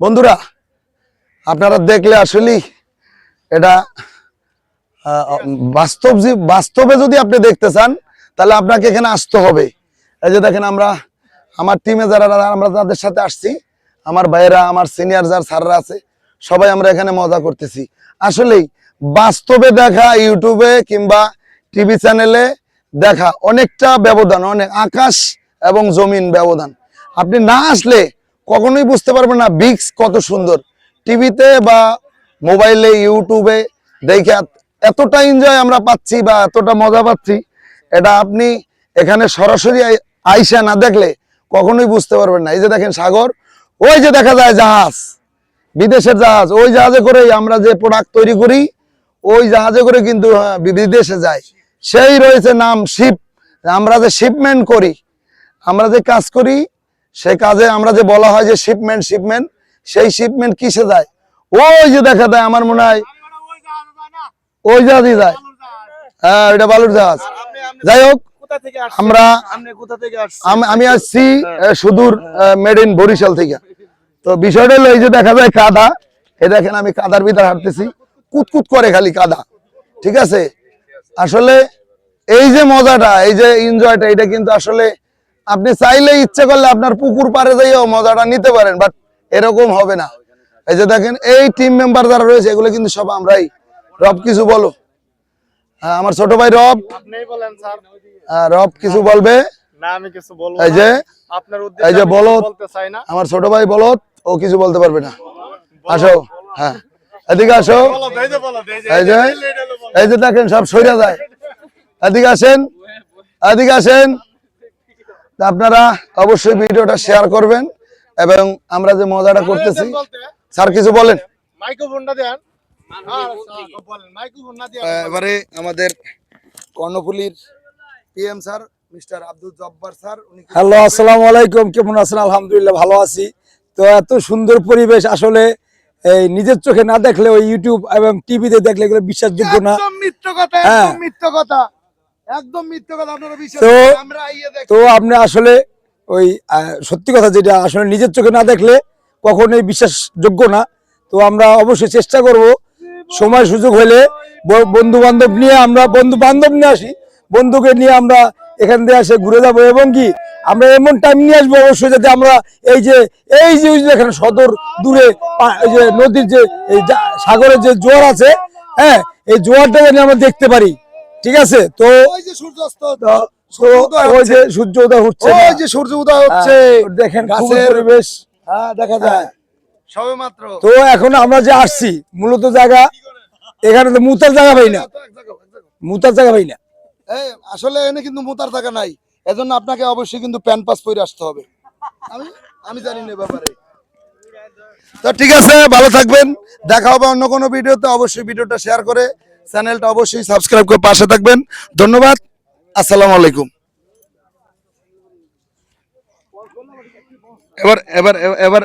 বন্ধুরা, আপনারা দেখলে আসলে এটা বাস্তব বাস্তবে যদি আপনি দেখতে চান, তাহলে আপনাকে এখানে আসতে হবে। এই যে দেখেন আমরা, আমার টিমে যারা আমরা যাদের সাথে আসছি, আমার ভাইয়েরা, আমার সিনিয়র যার স্যাররা আছে, সবাই আমরা এখানে মজা করতেছি। আসলেই বাস্তবে দেখা ইউটিউবে কিংবা টিভি চ্যানেলে দেখা অনেকটা ব্যবধান, অনেক আকাশ এবং জমিন ব্যবধান। আপনি না আসলে কখনোই বুঝতে পারবেন না বিক্স কত সুন্দর। টিভিতে বা মোবাইলে ইউটিউবে দেখে এতটা এনজয় আমরা পাচ্ছি বা এতটা মজা পাচ্ছি, এটা আপনি এখানে সরাসরি আই- আইসা না দেখলে কখনোই বুঝতে পারবেন না। এই যে দেখেন সাগর, ওই যে দেখা যায় জাহাজ, বিদেশের জাহাজ, ওই জাহাজে করেই আমরা যে প্রোডাক্ট তৈরি করি ওই জাহাজে করে কিন্তু হ্যাঁ, বিদেশে যায়। সেই রয়েছে নাম শিপ। আমরা যে শিপমেন্ট করি আমরা যে কাজ করি সে কাজে আমরা যে বলা হয় যে শিপমেন্ট শিপমেন্ট সেই শিপমেন্ট কিসে যায়? ওই যে দেখা যায় আমার মনে হয় ওই জাহাজই যায়। হ্যাঁ ওইটা বালুর জাহাজ। যাই হোক আমরা আমি আসছি সুদূর মেড ইন বরিশাল থেকে। তো বিষয়টা হলো এই যে দেখা যায় কাদা। এ দেখেন আমি কাদার ভিতরে হাঁটতেছি। কুতকুত করে খালি কাদা। ঠিক আছে? আসলে এই যে মজাটা এই যে এনজয়টা এটা কিন্তু আসলে আপনি চাইলে ইচ্ছে করলে আপনার পুকুর পাড়ে যাইও মজাটা নিতে পারেন বাট এরকম হবে না। এই যে দেখেন এই টিম মেম্বার যারা রয়েছে এগুলো কিন্তু সব আমরাই। রব কিছু বলো? হ্যাঁ, আমার ছোট ভাই রব। হ্যাঁ, রব কিছু বলবে? এই যে এই যে বলতে আমার ছোট ভাই বলত ও কিছু বলতে পারবে না। আসো হ্যাঁ। এদিকে আসো। বলো এই যে এই যে দেখেন সব সইরা যায়। এদিকে আসেন এদিকে আসেন। আপনারা অবশ্যই ভিডিওটা শেয়ার করবেন এবং আমরা যে মজাটা করতেছি স্যার কিছু বলেন। মাইক্রোফোনটা দেন। হ্যাঁ এবারে আমাদের কর্ণফুলির PM sir mister Abdul Jabbar sir hello আসসালামু আলাইকুম কেমন আছেন? আলহামদুলিল্লাহ ভালো আছি। তো এত সুন্দর পরিবেশ আসলে এই নিজের চোখে না দেখলে ওই ইউটিউব এবং টিভিতে দেখলে এগুলো বিশ্বাসযোগ্য না। একদম মিথ্য কথা হ্যাঁ। একদম মিথ্য কথা একদম মিথ্য কথা আপনারা বিশ্বাস তো- আমরা তো আপনি আসলে ওই সত্যি কথা যেটা আসলে নিজের চোখে না দেখলে কখনোই বিশ্বাসযোগ্য না। তো আমরা অবশ্যই চেষ্টা করব। সময় সুযোগ হলে বন্ধু বান্ধব নিয়ে আমরা বন্ধু বান্ধব নিয়ে আসি। বন্ধুকে নিয়ে আমরা এখান থেকে এসে ঘুরে যাব এবং কি আমরা এমন টাইম নিয়ে আসব অবশ্যই যাতে আমরা এই যে এই যে ওই যে এখানে সদর দূরে এই যে নদীর যে এই সাগরের যে জোয়ার আছে হ্যাঁ এই জোয়ারটা যেন আমরা দেখতে পারি। ঠিক আছে? তো সূর্যাস্ত সূর্য উদয় ওই হচ্ছে। যে সূর্য উদয় হচ্ছে ওই যে সূর্য উদয় হচ্ছে। হ্যাঁ, দেখেন গাছের- পরিবেশ। হ্যাঁ দেখা যায়। মাত্র। তো এখন আমরা যে আসছি মূলত জায়গা এখানে তো মুতার জায়গা পাই না। মুতার জায়গা পাই না। আসলে এনে কিন্তু মোতার থাকা নাই। এজন্য আপনাকে অবশ্যই কিন্তু প্যান পাস পরে আসতে হবে। আমি আমি জানি না ব্যাপারে। তো ঠিক আছে, ভালো থাকবেন। দেখা হবে অন্য কোনো ভিডিওতে। অবশ্যই ভিডিওটা শেয়ার করে চ্যানেলটা অবশ্যই সাবস্ক্রাইব করে পাশে থাকবেন। ধন্যবাদ। আসসালামু আলাইকুম। এবার এবার এবার